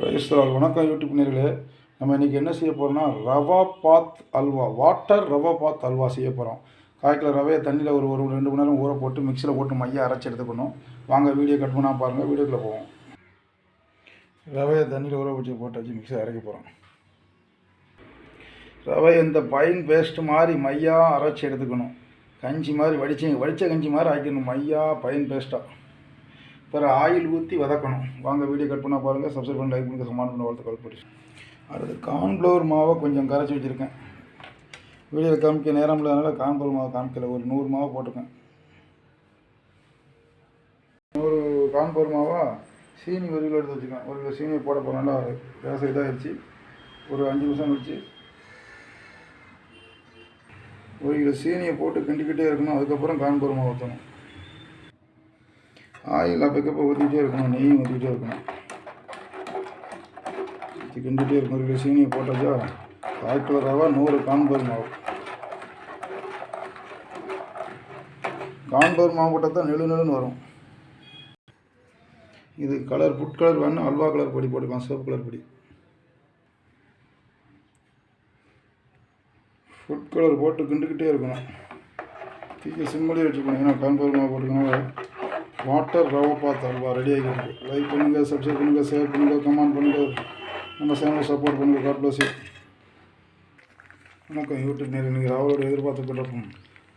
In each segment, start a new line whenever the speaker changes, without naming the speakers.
பிரைஸ்தலால் வணக்கம் யூடியூப் நேர்களே நம்ம இன்றைக்கி என்ன செய்ய போகிறோம்னா ரவா பாத் அல்வா வாட்டர் ரவா பாத் அல்வா செய்ய போகிறோம் காய்க்கில் ரவையை தண்ணியில் ஒரு ஒரு ரெண்டு மணி நேரம் ஊற போட்டு மிக்சியில் போட்டு மைய அரைச்சி எடுத்துக்கணும். வாங்க வீடியோ கட் பண்ணால் பாருங்கள் வீடியோக்குள்ளே போவோம். ரவையை தண்ணியில் ஊற வச்சு போட்டு வச்சு மிக்சியில் அரைக்க போகிறோம் ரவை இந்த பைன் பேஸ்ட் மாதிரி மையாக அரைச்சி எடுத்துக்கணும். கஞ்சி மாதிரி வடிச்சு வடித்த கஞ்சி மாதிரி ஆக்கிடணும். மையாக பைன் பேஸ்ட்டாக பிற ஆயில் ஊற்றி வதக்கணும். வாங்க வீடியோ கட் பண்ணால் பாருங்கள் சப்ஸ்கிரைப் பண்ணி லைக் பண்ணி சமான் பண்ண வளர்த்து கால் பண்ணி அடுத்து கார்ன்ஃப்ளவர் மாவை கொஞ்சம் கரைச்சி வச்சுருக்கேன். வீடியோவில் காமிக்க நேரம் இல்லாதனால கார்ன்ஃப்ளவர் மாவு காமிக்கல. ஒரு நூறு மாவு போட்டிருக்கேன். நூறு கார்ன்ஃப்ளவர் மாவா சீனி ஒரு கிலோ எடுத்து வச்சுக்கேன் ஒரு கிலோ சீனியை போட போனால வேச இதாகிடுச்சு ஒரு அஞ்சு நிமிஷம் கழிச்சு ஒரு கிலோ சீனியை போட்டு கிண்டிக்கிட்டே இருக்கணும். அதுக்கப்புறம் கார்ன்ஃப்ளவர் மாவு ஊற்றணும் ஆயில் அப்பக்கப்போ ஊற்றிக்கிட்டே இருக்கணும் நெய் ஊற்றிக்கிட்டே இருக்கணும். இது கிண்டிகிட்டே இருக்கணும். ஒரு கிலோ சீனியை போட்டாச்சா? கால் கிலோ ரவா நூறு கான்போர் மாவு. கான்போர் மாவு போட்டால் தான் நெழு நெழுன்னு வரும். இது கலர் ஃபுட் கலர் வேணும் அல்வா கலர் பொடி போட்டுக்கலாம் சிவப்பு கலர் பொடி. ஃபுட் கலர் போட்டு கிண்டுக்கிட்டே இருக்கணும். தீக்க சிம்மடியே வச்சுக்கணும். ஏன்னா கான்பர் மாவு போட்டுக்கனால வாட்டர் ரவா பாத் அல்வா ரெடி ஆகிருக்கு லைக் பண்ணுங்கள் சப்ஸ்கிரைப் பண்ணுங்கள் ஷேர் பண்ணுங்கள் கமெண்ட் பண்ணுங்கள் நம்ம சேனலை சப்போர்ட் பண்ணுங்கள் காட் பிளஸ் வணக்கம். யூடியூப் நேரம் நீங்கள் ராவலோட எதிர்பார்த்து கொண்டிருக்கும்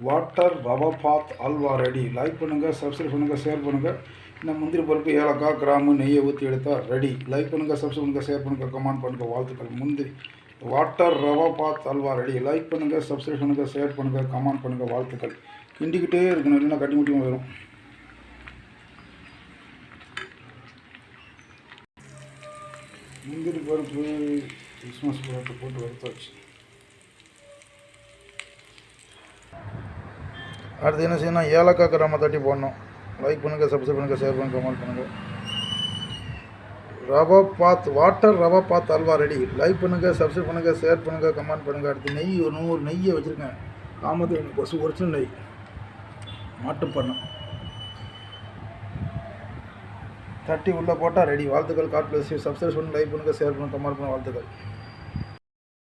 water rava bath halwa ready like பண்ணுங்கள் சப்ஸ்கிரைப் பண்ணுங்கள் ஷேர் பண்ணுங்கள் இந்த முந்திரி பருப்பு ஏலக்காய் கிராமு நெய்யை ஊற்றி எடுத்தால் ரெடி லைக் பண்ணுங்கள் சப்ஸ்கிரைப் பண்ணுங்கள் ஷேர் பண்ணுங்கள் கமெண்ட் பண்ணுங்கள் வாழ்த்துக்கள். முந்திரி. Water rava bath halwa ready like பண்ணுங்கள் சப்ஸ்கிரைப் பண்ணுங்கள் ஷேர் பண்ணுங்கள் கமெண்ட் பண்ணுங்கள் வாழ்த்துக்கள். கிண்டிக்கிட்டே இருக்கணும். இல்லைன்னா கட்டி முட்டி வரும் முந்திரி பருப்பு கிறிஸ்மஸ் பருப்பு போட்டு வறுத்தாச்சு அடுத்து என்ன செய்யணும் ஏலக்காய் கிராம தட்டி போடணும். லைக் பண்ணுங்கள் சப்ஸ்கிரைப் பண்ணுங்கள் ஷேர் பண்ணுங்கள் கமெண்ட் பண்ணுங்கள் rava bath water rava bath halwa ready like பண்ணுங்கள் சப்ஸ்கிரைப் பண்ணுங்கள் ஷேர் பண்ணுங்கள் கமெண்ட் பண்ணுங்கள் அடுத்து நெய் ஒரு நூறு நெய்யை வச்சுருக்கேன். காமத்து கொசு ஒரிஜினல் நெய். மாட்டுப்பண்ணம் தட்டி உள்ளே போட்டால் ரெடி. வாழ்த்துக்கள். காட் பிளஸ் சப்ஸ்கிரைப் பண்ணி லைக் பண்ணுங்கள் ஷேர் பண்ணுங்கள் கமெண்ட் பண்ணுங்கள் வாழ்த்துக்கள்.